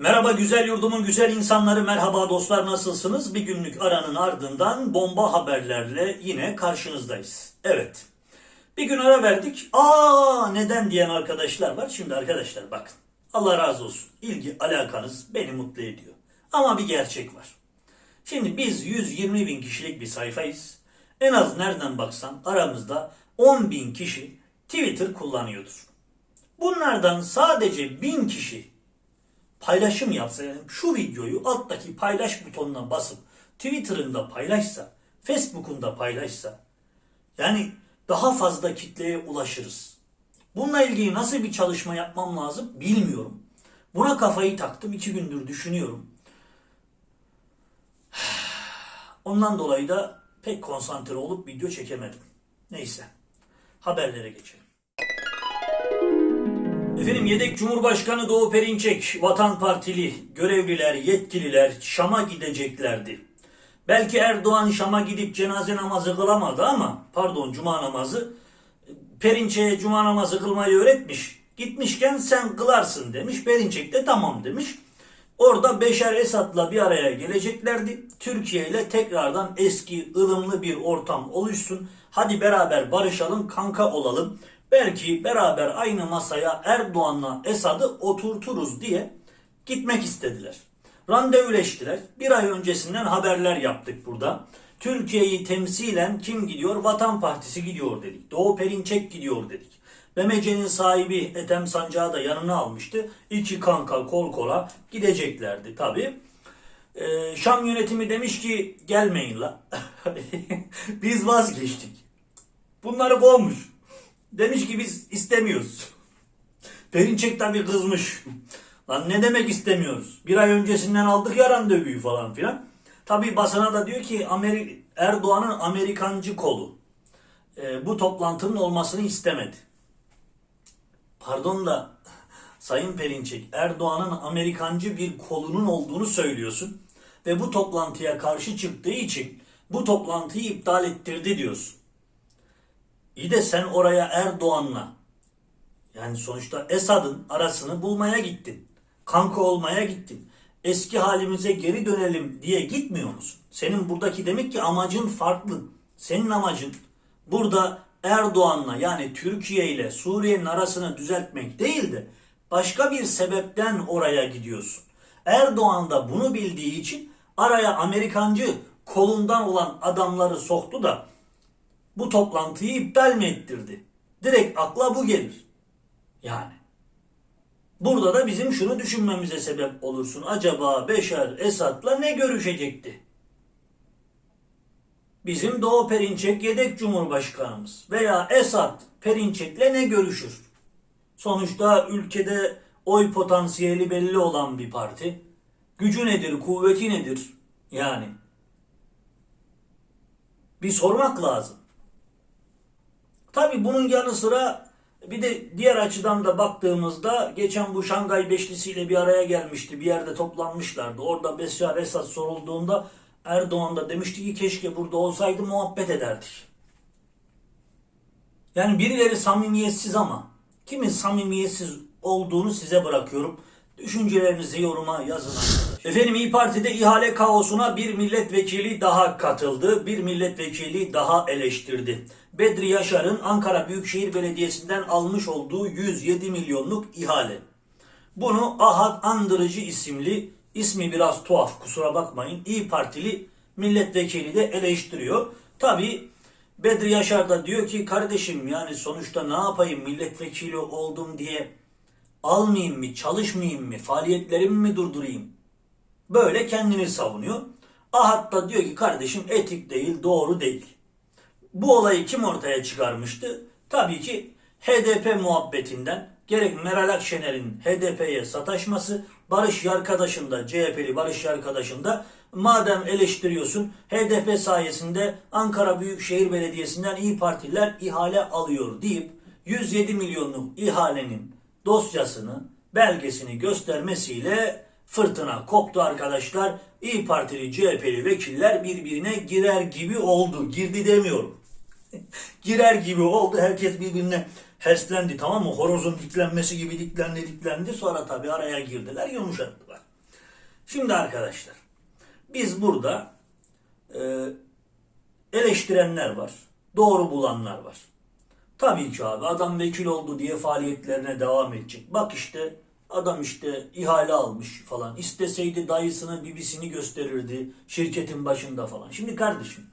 Merhaba güzel yurdumun güzel insanları, merhaba dostlar nasılsınız? Bir günlük aranın ardından bomba haberlerle yine karşınızdayız. Evet, bir gün ara verdik. Aa neden diyen arkadaşlar var. Şimdi arkadaşlar bakın, Allah razı olsun. İlgi, alakanız beni mutlu ediyor. Ama bir gerçek var. Şimdi biz 120 bin kişilik bir sayfayız. En az nereden baksan aramızda 10 bin kişi Twitter kullanıyordur. Bunlardan sadece 1000 kişi paylaşım yapsa yani şu videoyu alttaki paylaş butonuna basıp Twitter'ında paylaşsa, Facebook'unda paylaşsa yani daha fazla kitleye ulaşırız. Bununla ilgili nasıl bir çalışma yapmam lazım bilmiyorum. Buna kafayı taktım iki gündür düşünüyorum. Ondan dolayı da pek konsantre olup video çekemedim. Neyse haberlere geçelim. Efendim yedek Cumhurbaşkanı Doğu Perinçek, Vatan Partili, görevliler, yetkililer Şam'a gideceklerdi. Belki Erdoğan Şam'a gidip cenaze namazı kılamadı ama, pardon cuma namazı, Perinçek'e cuma namazı kılmayı öğretmiş. Gitmişken sen kılarsın demiş. Perinçek de tamam demiş. Orada Beşer Esad'la bir araya geleceklerdi. Türkiye ile tekrardan eski ılımlı bir ortam oluşsun. Hadi beraber barışalım, kanka olalım. Belki beraber aynı masaya Erdoğan'la Esad'ı oturturuz diye gitmek istediler. Randevuleştiler. Bir ay öncesinden haberler yaptık burada. Türkiye'yi temsilen kim gidiyor? Vatan Partisi gidiyor dedik. Doğu Perinçek gidiyor dedik. BMC'nin sahibi Ethem Sancağı da yanına almıştı. İki kanka kol kola gideceklerdi tabi. Ee, Şam yönetimi demiş ki gelmeyin la. Biz vazgeçtik. Bunları kovmuş. Demiş ki biz istemiyoruz. Perinçek tabi kızmış. Lan ne demek istemiyoruz? Bir ay öncesinden aldık ya randevuyu falan filan. Tabi basına da diyor ki Ameri Erdoğan'ın Amerikancı kolu. e, bu toplantının olmasını istemedi. Pardon da Sayın Perinçek Erdoğan'ın Amerikancı bir kolunun olduğunu söylüyorsun ve bu toplantıya karşı çıktığı için bu toplantıyı iptal ettirdi diyorsun. İyi de sen oraya Erdoğan'la yani sonuçta Esad'ın arasını bulmaya gittin. Kanka olmaya gittin. Eski halimize geri dönelim diye gitmiyor musun? Senin buradaki demek ki amacın farklı. Senin amacın burada Erdoğan'la yani Türkiye ile Suriye'nin arasını düzeltmek değil de başka bir sebepten oraya gidiyorsun. Erdoğan da bunu bildiği için araya Amerikancı kolundan olan adamları soktu da bu toplantıyı iptal mi ettirdi? Direkt akla bu gelir. Yani. Burada da bizim şunu düşünmemize sebep olursun. Acaba Beşar Esad'la ne görüşecekti? Bizim Doğu Perinçek yedek cumhurbaşkanımız veya Esad Perinçek'le ne görüşür? Sonuçta ülkede oy potansiyeli belli olan bir parti. Gücü nedir, kuvveti nedir? Yani. Bir sormak lazım. Tabi bunun yanı sıra bir de diğer açıdan da baktığımızda geçen bu Şangay Beşlisi'yle bir araya gelmişti. Bir yerde toplanmışlardı. Orada Beşar Esad sorulduğunda Erdoğan da demişti ki keşke burada olsaydı muhabbet ederdik. Yani birileri samimiyetsiz ama kimin samimiyetsiz olduğunu size bırakıyorum. Düşüncelerinizi yoruma yazın arkadaşlar. Efendim İyi Parti'de ihale kaosuna bir milletvekili daha katıldı. Bir milletvekili daha eleştirdi. Bedri Yaşar'ın Ankara Büyükşehir Belediyesi'nden almış olduğu 107 milyonluk ihale. Bunu Ahad Andırıcı isimli ismi biraz tuhaf kusura bakmayın İyi Partili milletvekili de eleştiriyor. Tabi Bedri Yaşar da diyor ki kardeşim yani sonuçta ne yapayım milletvekili oldum diye almayayım mı çalışmayayım mı faaliyetlerimi mi durdurayım? Böyle kendini savunuyor. Ahad da diyor ki kardeşim etik değil doğru değil. Bu olayı kim ortaya çıkarmıştı? Tabii ki HDP muhabbetinden gerek Meral Akşener'in HDP'ye sataşması, Barış Yarkadaş'ın da CHP'li Barış Yarkadaş'ın da madem eleştiriyorsun HDP sayesinde Ankara Büyükşehir Belediyesi'nden İyi Partiler ihale alıyor deyip 107 milyonluk ihalenin dosyasını, belgesini göstermesiyle fırtına koptu arkadaşlar. İyi Partili CHP'li vekiller birbirine girer gibi oldu. Girdi demiyorum. girer gibi oldu. Herkes birbirine herslendi tamam mı? Horozun diklenmesi gibi diklendi diklendi. Sonra tabii araya girdiler yumuşattılar. Şimdi arkadaşlar biz burada e, eleştirenler var. Doğru bulanlar var. Tabii ki abi adam vekil oldu diye faaliyetlerine devam edecek. Bak işte adam işte ihale almış falan. İsteseydi dayısını bibisini gösterirdi şirketin başında falan. Şimdi kardeşim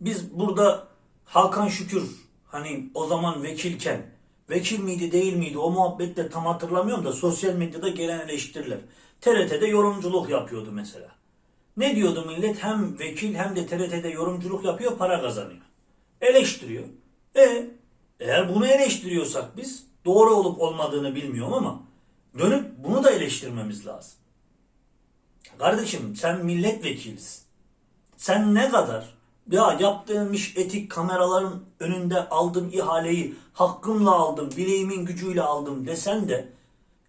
biz burada Hakan Şükür hani o zaman vekilken vekil miydi değil miydi o muhabbette tam hatırlamıyorum da sosyal medyada gelen eleştiriler. TRT'de yorumculuk yapıyordu mesela. Ne diyordu millet? Hem vekil hem de TRT'de yorumculuk yapıyor para kazanıyor. Eleştiriyor. E eğer bunu eleştiriyorsak biz doğru olup olmadığını bilmiyorum ama dönüp bunu da eleştirmemiz lazım. Kardeşim sen milletvekilisin. Sen ne kadar ya yaptığım iş etik kameraların önünde aldım ihaleyi hakkımla aldım bileğimin gücüyle aldım desen de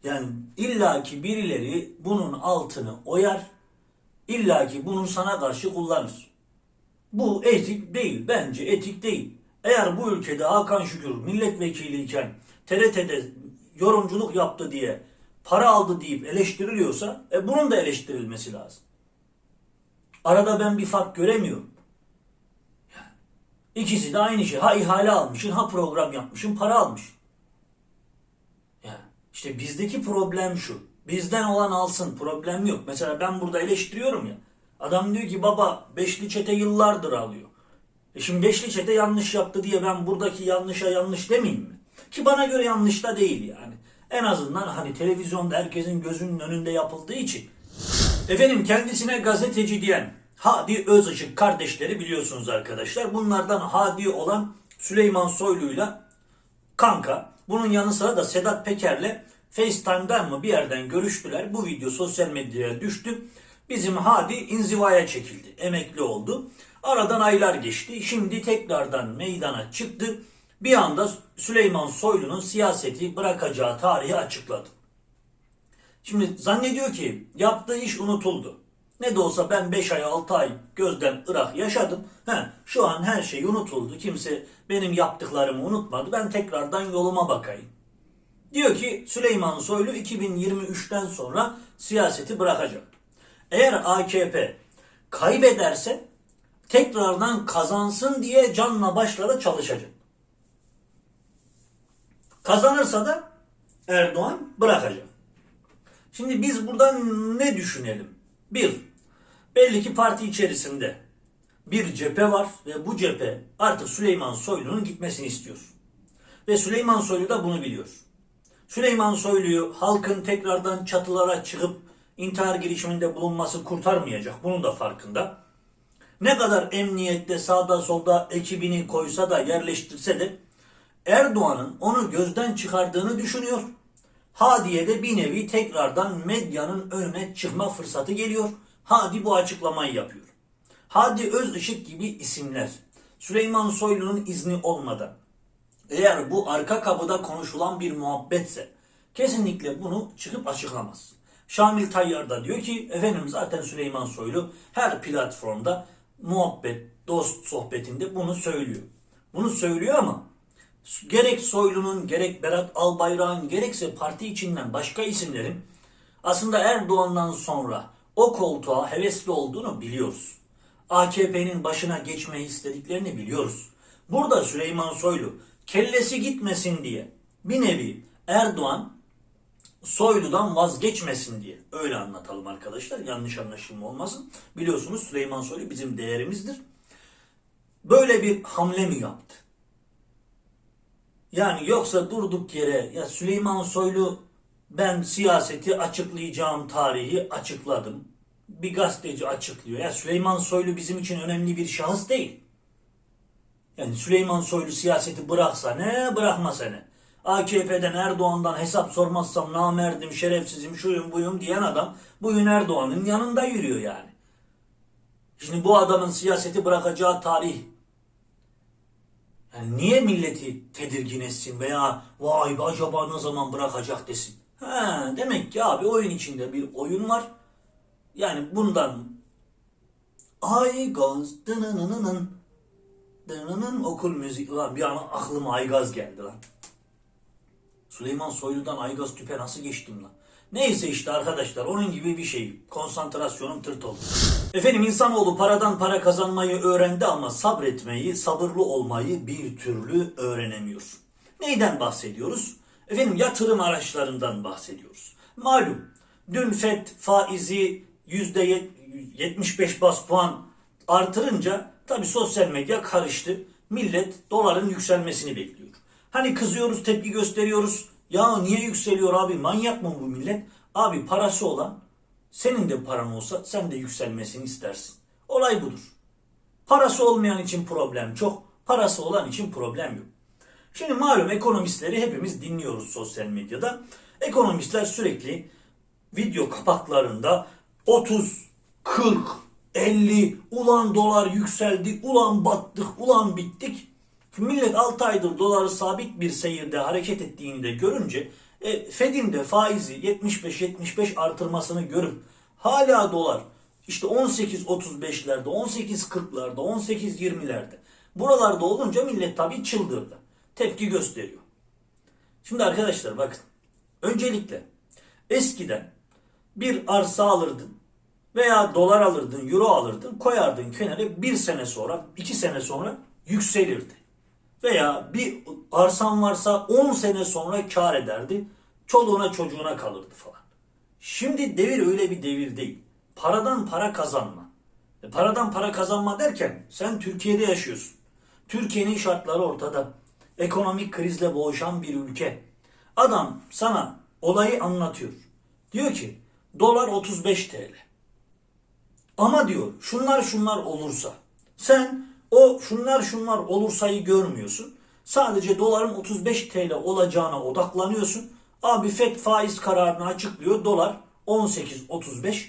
yani illaki birileri bunun altını oyar illaki bunun sana karşı kullanır. Bu etik değil. Bence etik değil. Eğer bu ülkede Hakan Şükür milletvekiliyken TRT'de yorumculuk yaptı diye para aldı deyip eleştiriliyorsa e bunun da eleştirilmesi lazım. Arada ben bir fark göremiyorum. İkisi de aynı şey. Ha ihale almışsın, ha program yapmışsın, para almış. Yani işte bizdeki problem şu. Bizden olan alsın, problem yok. Mesela ben burada eleştiriyorum ya. Adam diyor ki baba beşli çete yıllardır alıyor. E şimdi beşli çete yanlış yaptı diye ben buradaki yanlışa yanlış demeyeyim mi? Ki bana göre yanlış da değil yani. En azından hani televizyonda herkesin gözünün önünde yapıldığı için. Efendim kendisine gazeteci diyen Hadi Özışık kardeşleri biliyorsunuz arkadaşlar. Bunlardan Hadi olan Süleyman Soylu'yla kanka. Bunun yanı sıra da Sedat Peker'le FaceTime'dan mı bir yerden görüştüler. Bu video sosyal medyaya düştü. Bizim Hadi inzivaya çekildi. Emekli oldu. Aradan aylar geçti. Şimdi tekrardan meydana çıktı. Bir anda Süleyman Soylu'nun siyaseti bırakacağı tarihi açıkladı. Şimdi zannediyor ki yaptığı iş unutuldu. Ne de olsa ben 5 ay 6 ay gözden ırak yaşadım. He, şu an her şey unutuldu. Kimse benim yaptıklarımı unutmadı. Ben tekrardan yoluma bakayım. Diyor ki Süleyman Soylu 2023'ten sonra siyaseti bırakacak. Eğer AKP kaybederse tekrardan kazansın diye canla başla da çalışacak. Kazanırsa da Erdoğan bırakacak. Şimdi biz buradan ne düşünelim? Bir, belli ki parti içerisinde bir cephe var ve bu cephe artık Süleyman Soylu'nun gitmesini istiyor. Ve Süleyman Soylu da bunu biliyor. Süleyman Soylu'yu halkın tekrardan çatılara çıkıp intihar girişiminde bulunması kurtarmayacak. Bunun da farkında. Ne kadar emniyette sağda solda ekibini koysa da yerleştirse de Erdoğan'ın onu gözden çıkardığını düşünüyor. Hadiye de bir nevi tekrardan medyanın önüne çıkma fırsatı geliyor. Hadi bu açıklamayı yapıyor. Hadi Özışık gibi isimler Süleyman Soylu'nun izni olmadan eğer bu arka kapıda konuşulan bir muhabbetse kesinlikle bunu çıkıp açıklamaz. Şamil Tayyar da diyor ki efendim zaten Süleyman Soylu her platformda muhabbet, dost sohbetinde bunu söylüyor. Bunu söylüyor ama gerek Soylu'nun gerek Berat Albayrak'ın gerekse parti içinden başka isimlerin aslında Erdoğan'dan sonra o koltuğa hevesli olduğunu biliyoruz. AKP'nin başına geçmeyi istediklerini biliyoruz. Burada Süleyman Soylu kellesi gitmesin diye bir nevi Erdoğan Soylu'dan vazgeçmesin diye öyle anlatalım arkadaşlar. Yanlış anlaşılma olmasın. Biliyorsunuz Süleyman Soylu bizim değerimizdir. Böyle bir hamle mi yaptı? Yani yoksa durduk yere ya Süleyman Soylu ben siyaseti açıklayacağım tarihi açıkladım. Bir gazeteci açıklıyor. Ya Süleyman Soylu bizim için önemli bir şahıs değil. Yani Süleyman Soylu siyaseti bıraksa ne, bırakmasa ne. AKP'den Erdoğan'dan hesap sormazsam namerdim, şerefsizim, şuyum buyum diyen adam bugün Erdoğan'ın yanında yürüyor yani. Şimdi bu adamın siyaseti bırakacağı tarih yani niye milleti tedirgin etsin veya vay be acaba ne zaman bırakacak desin. Ha, demek ki abi oyun içinde bir oyun var. Yani bundan Aygaz dınınınının dınının okul müziği lan bir an aklıma Aygaz geldi lan. Süleyman Soylu'dan Aygaz Tüp'e nasıl geçtim lan? Neyse işte arkadaşlar onun gibi bir şey. Konsantrasyonum tırt oldu. Efendim insanoğlu paradan para kazanmayı öğrendi ama sabretmeyi, sabırlı olmayı bir türlü öğrenemiyor. Neyden bahsediyoruz? Efendim yatırım araçlarından bahsediyoruz. Malum dün FED faizi %75 bas puan artırınca tabi sosyal medya karıştı. Millet doların yükselmesini bekliyor. Hani kızıyoruz, tepki gösteriyoruz. Ya niye yükseliyor abi? Manyak mı bu millet? Abi parası olan senin de paran olsa sen de yükselmesini istersin. Olay budur. Parası olmayan için problem çok, parası olan için problem yok. Şimdi malum ekonomistleri hepimiz dinliyoruz sosyal medyada. Ekonomistler sürekli video kapaklarında 30, 40, 50, ulan dolar yükseldi, ulan battık, ulan bittik. Millet 6 aydır doları sabit bir seyirde hareket ettiğini de görünce e, Fed'in de faizi 75-75 artırmasını görüp hala dolar işte 18.35'lerde, 18.40'larda, 18.20'lerde buralarda olunca millet tabii çıldırdı. Tepki gösteriyor. Şimdi arkadaşlar bakın. Öncelikle eskiden bir arsa alırdın veya dolar alırdın, euro alırdın, koyardın kenara bir sene sonra, iki sene sonra yükselirdi. Veya bir arsan varsa 10 sene sonra kar ederdi. Çoluğuna çocuğuna kalırdı falan. Şimdi devir öyle bir devir değil. Paradan para kazanma. E paradan para kazanma derken sen Türkiye'de yaşıyorsun. Türkiye'nin şartları ortada. Ekonomik krizle boğuşan bir ülke. Adam sana olayı anlatıyor. Diyor ki dolar 35 TL. Ama diyor şunlar şunlar olursa sen o şunlar şunlar olursayı görmüyorsun. Sadece doların 35 TL olacağına odaklanıyorsun. Abi FED faiz kararını açıklıyor. Dolar 18.35.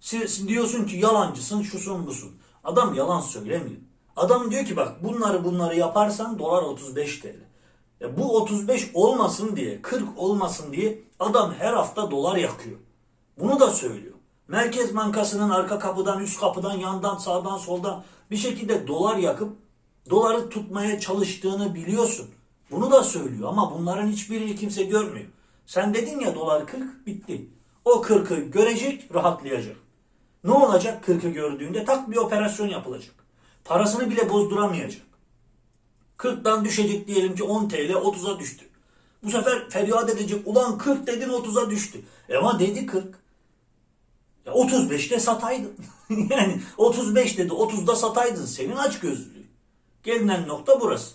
Siz diyorsun ki yalancısın, şusun busun. Adam yalan söylemiyor. Adam diyor ki bak bunları bunları yaparsan dolar 35 TL. Ya bu 35 olmasın diye, 40 olmasın diye adam her hafta dolar yakıyor. Bunu da söylüyor. Merkez Bankası'nın arka kapıdan, üst kapıdan, yandan, sağdan, soldan bir şekilde dolar yakıp doları tutmaya çalıştığını biliyorsun. Bunu da söylüyor ama bunların hiçbirini kimse görmüyor. Sen dedin ya dolar 40 bitti. O 40'ı görecek, rahatlayacak. Ne olacak 40'ı gördüğünde? Tak bir operasyon yapılacak. Parasını bile bozduramayacak. 40'tan düşecek diyelim ki 10 TL 30'a düştü. Bu sefer feryat edecek. Ulan 40 dedin 30'a düştü. E ama dedi 40. Ya 35'te sataydın. yani 35 dedi 30'da sataydın. Senin aç gözlülüğü. Gelinen nokta burası.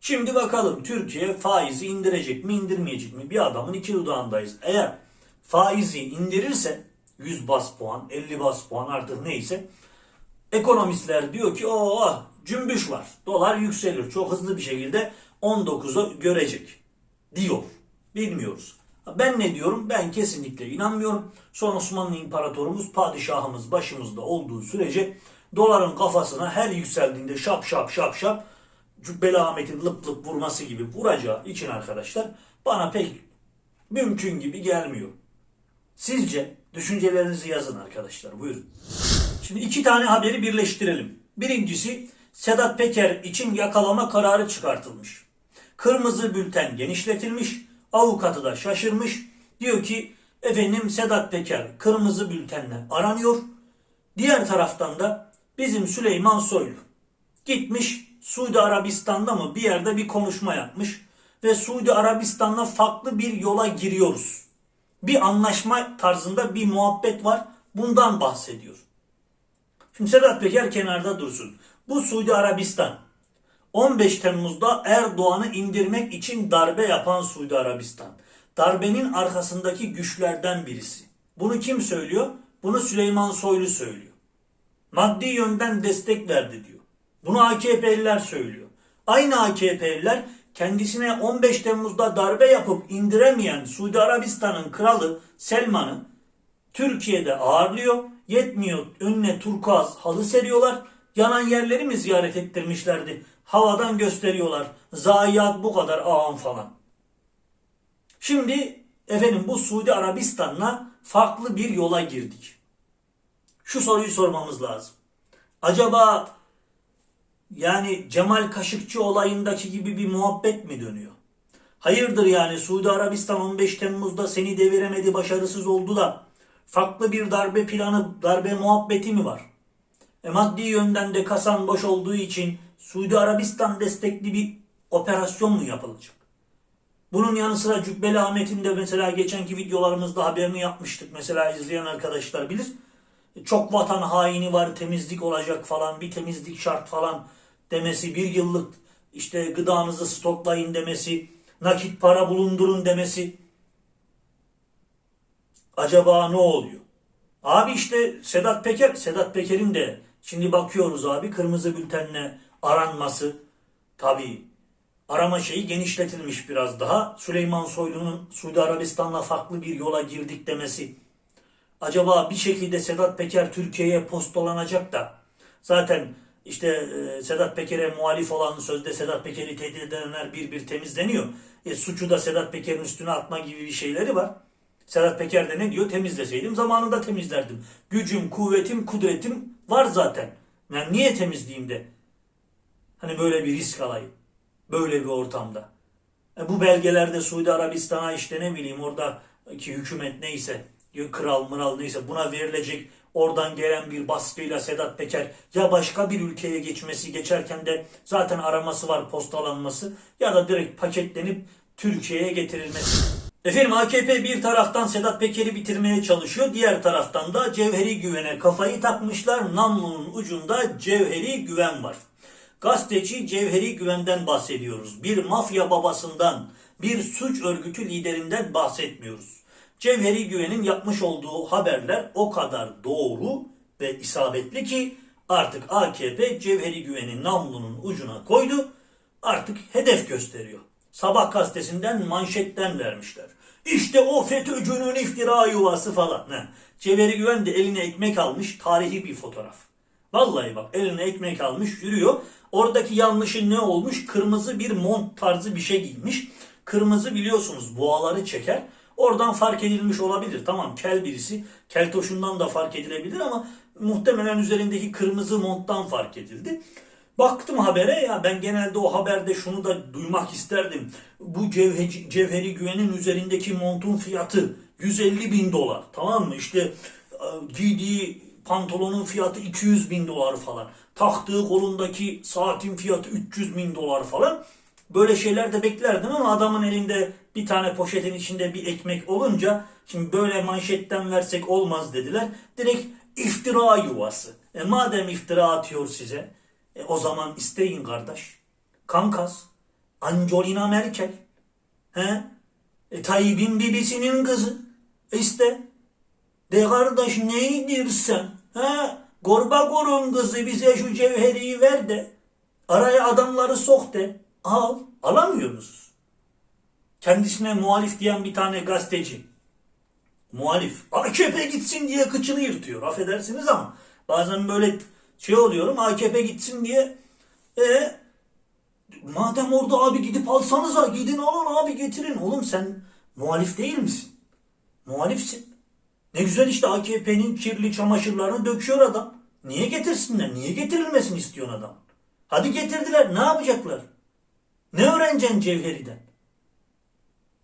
Şimdi bakalım Türkiye faizi indirecek mi indirmeyecek mi? Bir adamın iki dudağındayız. Eğer faizi indirirse 100 bas puan, 50 bas puan artık neyse ekonomistler diyor ki o cümbüş var. Dolar yükselir. Çok hızlı bir şekilde 19'u görecek diyor. Bilmiyoruz. Ben ne diyorum? Ben kesinlikle inanmıyorum. Son Osmanlı İmparatorumuz, padişahımız başımızda olduğu sürece doların kafasına her yükseldiğinde şap şap şap şap Cübbeli Ahmet'in lıp lıp vurması gibi vuracağı için arkadaşlar bana pek mümkün gibi gelmiyor. Sizce düşüncelerinizi yazın arkadaşlar buyurun. Şimdi iki tane haberi birleştirelim. Birincisi Sedat Peker için yakalama kararı çıkartılmış. Kırmızı bülten genişletilmiş. Avukatı da şaşırmış. Diyor ki efendim Sedat Peker kırmızı bültenle aranıyor. Diğer taraftan da bizim Süleyman Soylu gitmiş Suudi Arabistan'da mı bir yerde bir konuşma yapmış ve Suudi Arabistan'la farklı bir yola giriyoruz. Bir anlaşma tarzında bir muhabbet var. Bundan bahsediyor. Şimdi Sedat Peker kenarda dursun. Bu Suudi Arabistan 15 Temmuz'da Erdoğan'ı indirmek için darbe yapan Suudi Arabistan. Darbenin arkasındaki güçlerden birisi. Bunu kim söylüyor? Bunu Süleyman Soylu söylüyor. Maddi yönden destek verdi diyor. Bunu AKP'liler söylüyor. Aynı AKP'liler kendisine 15 Temmuz'da darbe yapıp indiremeyen Suudi Arabistan'ın kralı Selman'ı Türkiye'de ağırlıyor. Yetmiyor önüne turkuaz halı seriyorlar. Yanan yerleri mi ziyaret ettirmişlerdi? Havadan gösteriyorlar. Zayiat bu kadar ağam falan. Şimdi efendim bu Suudi Arabistan'la farklı bir yola girdik. Şu soruyu sormamız lazım. Acaba yani Cemal Kaşıkçı olayındaki gibi bir muhabbet mi dönüyor? Hayırdır yani Suudi Arabistan 15 Temmuz'da seni deviremedi başarısız oldu da farklı bir darbe planı, darbe muhabbeti mi var? E maddi yönden de kasan boş olduğu için Suudi Arabistan destekli bir operasyon mu yapılacak? Bunun yanı sıra Cübbeli Ahmet'in de mesela geçenki videolarımızda haberini yapmıştık. Mesela izleyen arkadaşlar bilir. Çok vatan haini var, temizlik olacak falan, bir temizlik şart falan demesi, bir yıllık işte gıdanızı stoklayın demesi, nakit para bulundurun demesi. Acaba ne oluyor? Abi işte Sedat Peker, Sedat Peker'in de şimdi bakıyoruz abi kırmızı bültenle aranması tabii arama şeyi genişletilmiş biraz daha. Süleyman Soylu'nun Suudi Arabistan'la farklı bir yola girdik demesi. Acaba bir şekilde Sedat Peker Türkiye'ye postalanacak da zaten işte e, Sedat Peker'e muhalif olan sözde Sedat Peker'i tehdit edenler bir bir temizleniyor. E, suçu da Sedat Peker'in üstüne atma gibi bir şeyleri var. Sedat Peker de ne diyor? Temizleseydim zamanında temizlerdim. Gücüm, kuvvetim, kudretim var zaten. Yani niye temizleyeyim de? Hani böyle bir risk alayım. Böyle bir ortamda. E bu belgelerde Suudi Arabistan'a işte ne bileyim oradaki hükümet neyse, kral mıral neyse buna verilecek oradan gelen bir baskıyla Sedat Peker ya başka bir ülkeye geçmesi geçerken de zaten araması var postalanması ya da direkt paketlenip Türkiye'ye getirilmesi. Efendim AKP bir taraftan Sedat Peker'i bitirmeye çalışıyor. Diğer taraftan da Cevheri Güven'e kafayı takmışlar. Namlunun ucunda Cevheri Güven var. Gazeteci Cevheri Güven'den bahsediyoruz. Bir mafya babasından, bir suç örgütü liderinden bahsetmiyoruz. Cevheri Güven'in yapmış olduğu haberler o kadar doğru ve isabetli ki artık AKP Cevheri Güven'in namlunun ucuna koydu. Artık hedef gösteriyor. Sabah gazetesinden manşetten vermişler. İşte o FETÖ'cünün iftira yuvası falan. Ne? Cevheri Güven de eline ekmek almış tarihi bir fotoğraf. Vallahi bak eline ekmek almış yürüyor. Oradaki yanlışı ne olmuş? Kırmızı bir mont tarzı bir şey giymiş. Kırmızı biliyorsunuz boğaları çeker. Oradan fark edilmiş olabilir. Tamam kel birisi. Keltoşundan da fark edilebilir ama muhtemelen üzerindeki kırmızı monttan fark edildi. Baktım habere ya ben genelde o haberde şunu da duymak isterdim. Bu cevheri, cevheri güvenin üzerindeki montun fiyatı 150 bin dolar. Tamam mı? İşte e, giydiği pantolonun fiyatı 200 bin dolar falan. Taktığı kolundaki saatin fiyatı 300 bin dolar falan. Böyle şeyler de beklerdim ama adamın elinde bir tane poşetin içinde bir ekmek olunca şimdi böyle manşetten versek olmaz dediler. Direkt iftira yuvası. E madem iftira atıyor size e o zaman isteyin kardeş. Kankas, Angelina Merkel, he? E, Tayyip'in bibisinin kızı. E iste. De kardeş neydir sen? He? Gorbagor'un kızı bize şu cevheriyi ver de. Araya adamları sok de. Al. Alamıyor musunuz? Kendisine muhalif diyen bir tane gazeteci. Muhalif. AKP gitsin diye kıçını yırtıyor. Affedersiniz ama. Bazen böyle şey oluyorum. AKP gitsin diye. E madem orada abi gidip alsanıza. Gidin alın abi getirin. Oğlum sen muhalif değil misin? Muhalifsin. Ne güzel işte AKP'nin kirli çamaşırlarını döküyor adam. Niye getirsinler? Niye getirilmesini istiyorsun adam? Hadi getirdiler. Ne yapacaklar? Ne öğreneceksin Cevheri'den?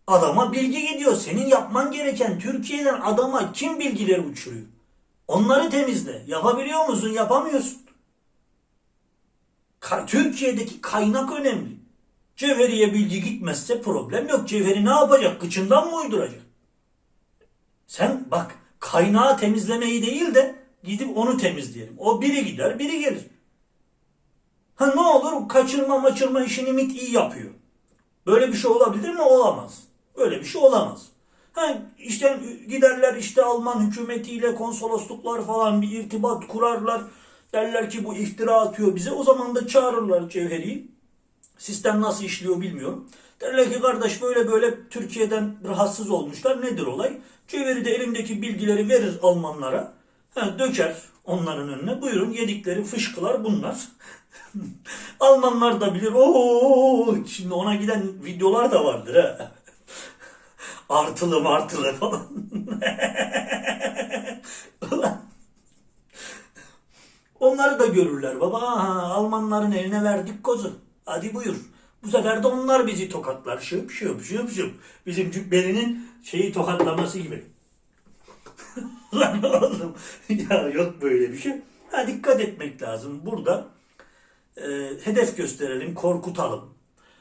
Adama bilgi gidiyor. Senin yapman gereken Türkiye'den adama kim bilgileri uçuruyor? Onları temizle. Yapabiliyor musun? Yapamıyorsun. Ka- Türkiye'deki kaynak önemli. Cevheri'ye bilgi gitmezse problem yok. Cevheri ne yapacak? Kıçından mı uyduracak? Sen bak kaynağı temizlemeyi değil de gidip onu temizleyelim. O biri gider biri gelir. Ha ne olur kaçırma maçırma işini MIT iyi yapıyor. Böyle bir şey olabilir mi? Olamaz. Böyle bir şey olamaz. Ha işte giderler işte Alman hükümetiyle konsolosluklar falan bir irtibat kurarlar. Derler ki bu iftira atıyor bize. O zaman da çağırırlar Cevheri'yi. Sistem nasıl işliyor bilmiyorum. Derler ki kardeş böyle böyle Türkiye'den rahatsız olmuşlar. Nedir olay? Cevheri de elindeki bilgileri verir Almanlara. Ha, döker onların önüne. Buyurun yedikleri fışkılar bunlar. Almanlar da bilir. Oo, şimdi ona giden videolar da vardır ha. Artılı martılı falan. Onları da görürler baba. Aha, Almanların eline verdik kozu. Hadi buyur. Bu sefer de onlar bizi tokatlar. Şıp şıp şıp şıp. Bizim cübbelinin şeyi tokatlaması gibi. Lan oğlum ya yok böyle bir şey. Ha dikkat etmek lazım. Burada e, hedef gösterelim, korkutalım.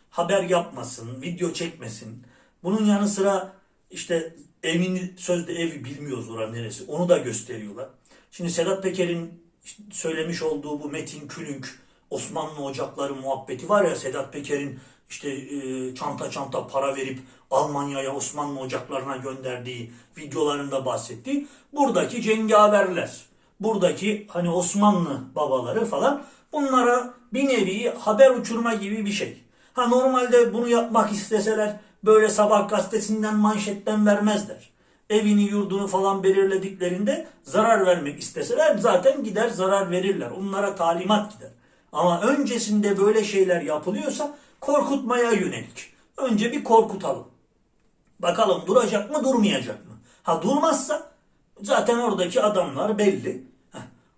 Haber yapmasın, video çekmesin. Bunun yanı sıra işte evini sözde evi bilmiyoruz oran neresi. Onu da gösteriyorlar. Şimdi Sedat Peker'in söylemiş olduğu bu Metin Külünk Osmanlı ocakları muhabbeti var ya Sedat Peker'in işte e, çanta çanta para verip Almanya'ya Osmanlı ocaklarına gönderdiği videolarında bahsettiği buradaki cengaverler, buradaki hani Osmanlı babaları falan bunlara bir nevi haber uçurma gibi bir şey. Ha normalde bunu yapmak isteseler böyle sabah gazetesinden manşetten vermezler. Evini yurdunu falan belirlediklerinde zarar vermek isteseler zaten gider zarar verirler. Onlara talimat gider. Ama öncesinde böyle şeyler yapılıyorsa korkutmaya yönelik. Önce bir korkutalım. Bakalım duracak mı durmayacak mı? Ha durmazsa zaten oradaki adamlar belli.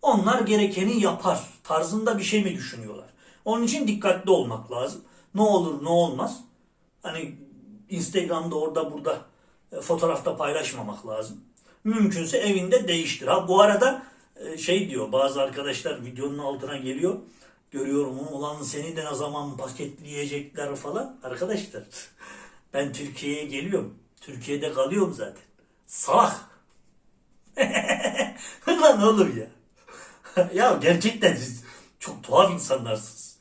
Onlar gerekeni yapar tarzında bir şey mi düşünüyorlar? Onun için dikkatli olmak lazım. Ne olur ne olmaz. Hani Instagram'da orada burada e, fotoğrafta paylaşmamak lazım. Mümkünse evinde değiştir. Ha bu arada e, şey diyor bazı arkadaşlar videonun altına geliyor. Görüyorum ulan seni de ne zaman paketleyecekler falan. Arkadaşlar ben Türkiye'ye geliyorum. Türkiye'de kalıyorum zaten. Salak. Lan olur ya. ya gerçekten siz çok tuhaf insanlarsınız.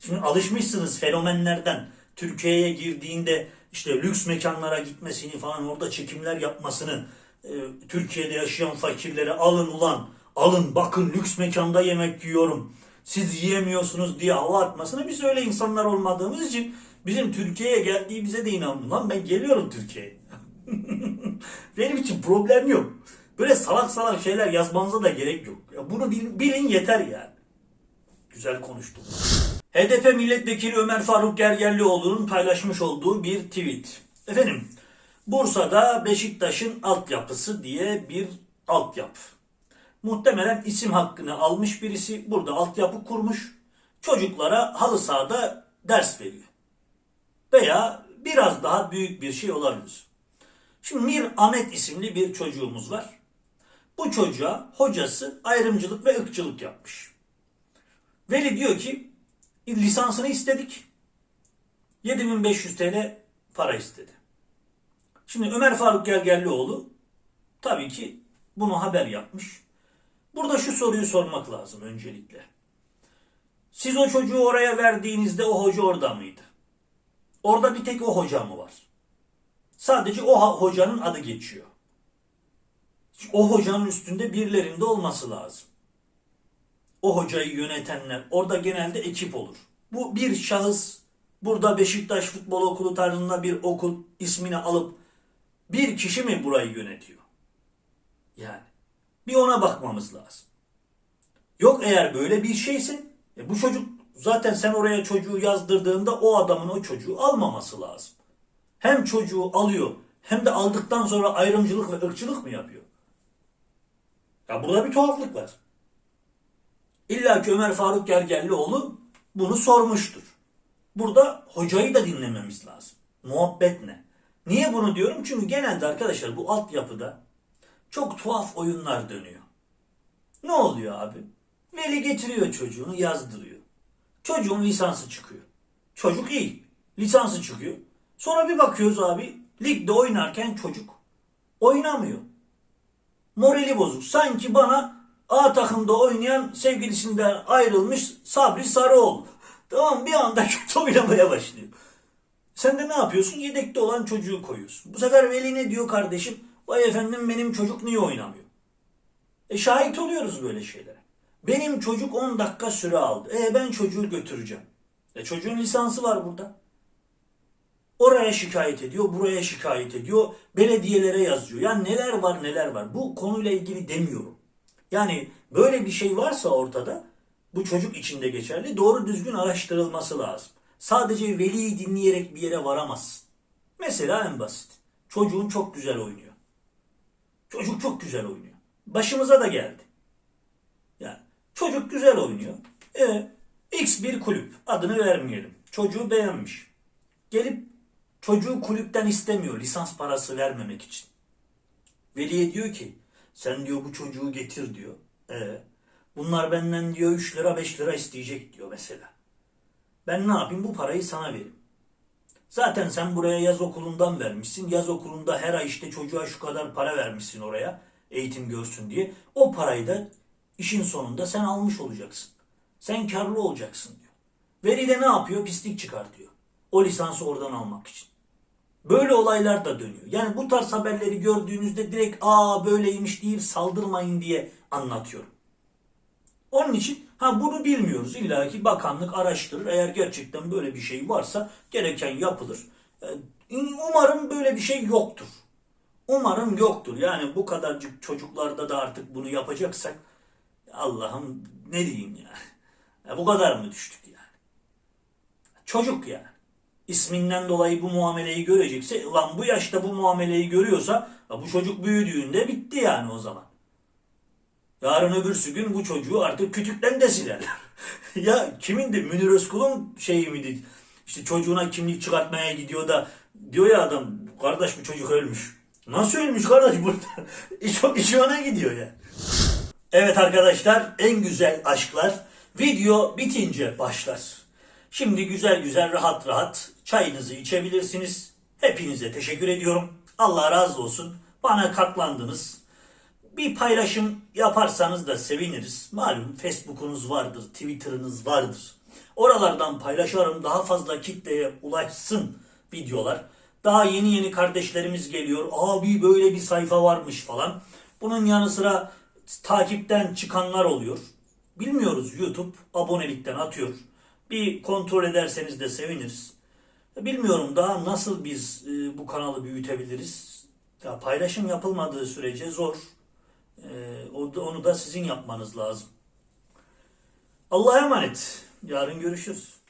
Şimdi alışmışsınız fenomenlerden. Türkiye'ye girdiğinde işte lüks mekanlara gitmesini falan orada çekimler yapmasını e, Türkiye'de yaşayan fakirlere alın ulan alın bakın lüks mekanda yemek yiyorum siz yiyemiyorsunuz diye hava atmasını biz öyle insanlar olmadığımız için bizim Türkiye'ye geldiğimize de inandım lan ben geliyorum Türkiye'ye. Benim için problem yok. Böyle salak salak şeyler yazmanıza da gerek yok. Ya bunu bil- bilin yeter yani. Güzel konuştum. HDP milletvekili Ömer Faruk Gergerlioğlu'nun paylaşmış olduğu bir tweet. Efendim, Bursa'da Beşiktaş'ın altyapısı diye bir altyapı. Muhtemelen isim hakkını almış birisi burada altyapı kurmuş. Çocuklara halı sahada ders veriyor. Veya biraz daha büyük bir şey olabilir. Şimdi Mir Ahmet isimli bir çocuğumuz var. Bu çocuğa hocası ayrımcılık ve ırkçılık yapmış. Veli diyor ki lisansını istedik. 7500 TL para istedi. Şimdi Ömer Faruk Gergerlioğlu tabii ki bunu haber yapmış. Burada şu soruyu sormak lazım öncelikle. Siz o çocuğu oraya verdiğinizde o hoca orada mıydı? Orada bir tek o hoca mı var? Sadece o hocanın adı geçiyor. O hocanın üstünde birilerinde olması lazım o hocayı yönetenler orada genelde ekip olur. Bu bir şahıs burada Beşiktaş Futbol Okulu tarzında bir okul ismini alıp bir kişi mi burayı yönetiyor? Yani bir ona bakmamız lazım. Yok eğer böyle bir şeyse e bu çocuk zaten sen oraya çocuğu yazdırdığında o adamın o çocuğu almaması lazım. Hem çocuğu alıyor hem de aldıktan sonra ayrımcılık ve ırkçılık mı yapıyor? Ya burada bir tuhaflık var. İlla ki Ömer Faruk Gergerlioğlu bunu sormuştur. Burada hocayı da dinlememiz lazım. Muhabbet ne? Niye bunu diyorum? Çünkü genelde arkadaşlar bu altyapıda çok tuhaf oyunlar dönüyor. Ne oluyor abi? Veli getiriyor çocuğunu yazdırıyor. Çocuğun lisansı çıkıyor. Çocuk iyi. Lisansı çıkıyor. Sonra bir bakıyoruz abi ligde oynarken çocuk oynamıyor morali bozuk. Sanki bana A takımda oynayan sevgilisinden ayrılmış Sabri Sarıoğlu. Tamam bir anda kötü oynamaya başlıyor. Sen de ne yapıyorsun? Yedekte olan çocuğu koyuyorsun. Bu sefer Veli ne diyor kardeşim? Vay efendim benim çocuk niye oynamıyor? E şahit oluyoruz böyle şeylere. Benim çocuk 10 dakika süre aldı. E ben çocuğu götüreceğim. E çocuğun lisansı var burada. Oraya şikayet ediyor, buraya şikayet ediyor, belediyelere yazıyor. Yani neler var neler var. Bu konuyla ilgili demiyorum. Yani böyle bir şey varsa ortada bu çocuk içinde geçerli. Doğru düzgün araştırılması lazım. Sadece veliyi dinleyerek bir yere varamazsın. Mesela en basit. Çocuğun çok güzel oynuyor. Çocuk çok güzel oynuyor. Başımıza da geldi. Yani çocuk güzel oynuyor. E, X bir kulüp adını vermeyelim. çocuğu beğenmiş. Gelip çocuğu kulüpten istemiyor lisans parası vermemek için. Veliye diyor ki sen diyor bu çocuğu getir diyor. E, bunlar benden diyor 3 lira 5 lira isteyecek diyor mesela. Ben ne yapayım bu parayı sana vereyim. Zaten sen buraya yaz okulundan vermişsin. Yaz okulunda her ay işte çocuğa şu kadar para vermişsin oraya eğitim görsün diye. O parayı da işin sonunda sen almış olacaksın. Sen karlı olacaksın diyor. Veli de ne yapıyor? Pislik çıkartıyor. O lisansı oradan almak için. Böyle olaylar da dönüyor. Yani bu tarz haberleri gördüğünüzde direkt aa böyleymiş deyip saldırmayın diye anlatıyorum. Onun için ha bunu bilmiyoruz. İlla ki bakanlık araştırır. Eğer gerçekten böyle bir şey varsa gereken yapılır. Ee, Umarım böyle bir şey yoktur. Umarım yoktur. Yani bu kadarcık çocuklarda da artık bunu yapacaksak Allah'ım ne diyeyim yani. Ya bu kadar mı düştük yani? Çocuk yani. İsminden dolayı bu muameleyi görecekse lan bu yaşta bu muameleyi görüyorsa bu çocuk büyüdüğünde bitti yani o zaman. Yarın öbürsü gün bu çocuğu artık kütükten de silerler. ya kimindi? Münir Özkul'un şeyi miydi? İşte çocuğuna kimlik çıkartmaya gidiyor da diyor ya adam kardeş bu çocuk ölmüş. Nasıl ölmüş kardeş burada? O- iş ona gidiyor ya. Evet arkadaşlar en güzel aşklar video bitince başlar. Şimdi güzel güzel rahat rahat çayınızı içebilirsiniz. Hepinize teşekkür ediyorum. Allah razı olsun. Bana katlandınız. Bir paylaşım yaparsanız da seviniriz. Malum Facebook'unuz vardır, Twitter'ınız vardır. Oralardan paylaşarım daha fazla kitleye ulaşsın videolar. Daha yeni yeni kardeşlerimiz geliyor. Abi böyle bir sayfa varmış falan. Bunun yanı sıra takipten çıkanlar oluyor. Bilmiyoruz YouTube abonelikten atıyor. Bir kontrol ederseniz de seviniriz. Bilmiyorum daha nasıl biz e, bu kanalı büyütebiliriz. Ya paylaşım yapılmadığı sürece zor. Ee, onu da sizin yapmanız lazım. Allah'a emanet. Yarın görüşürüz.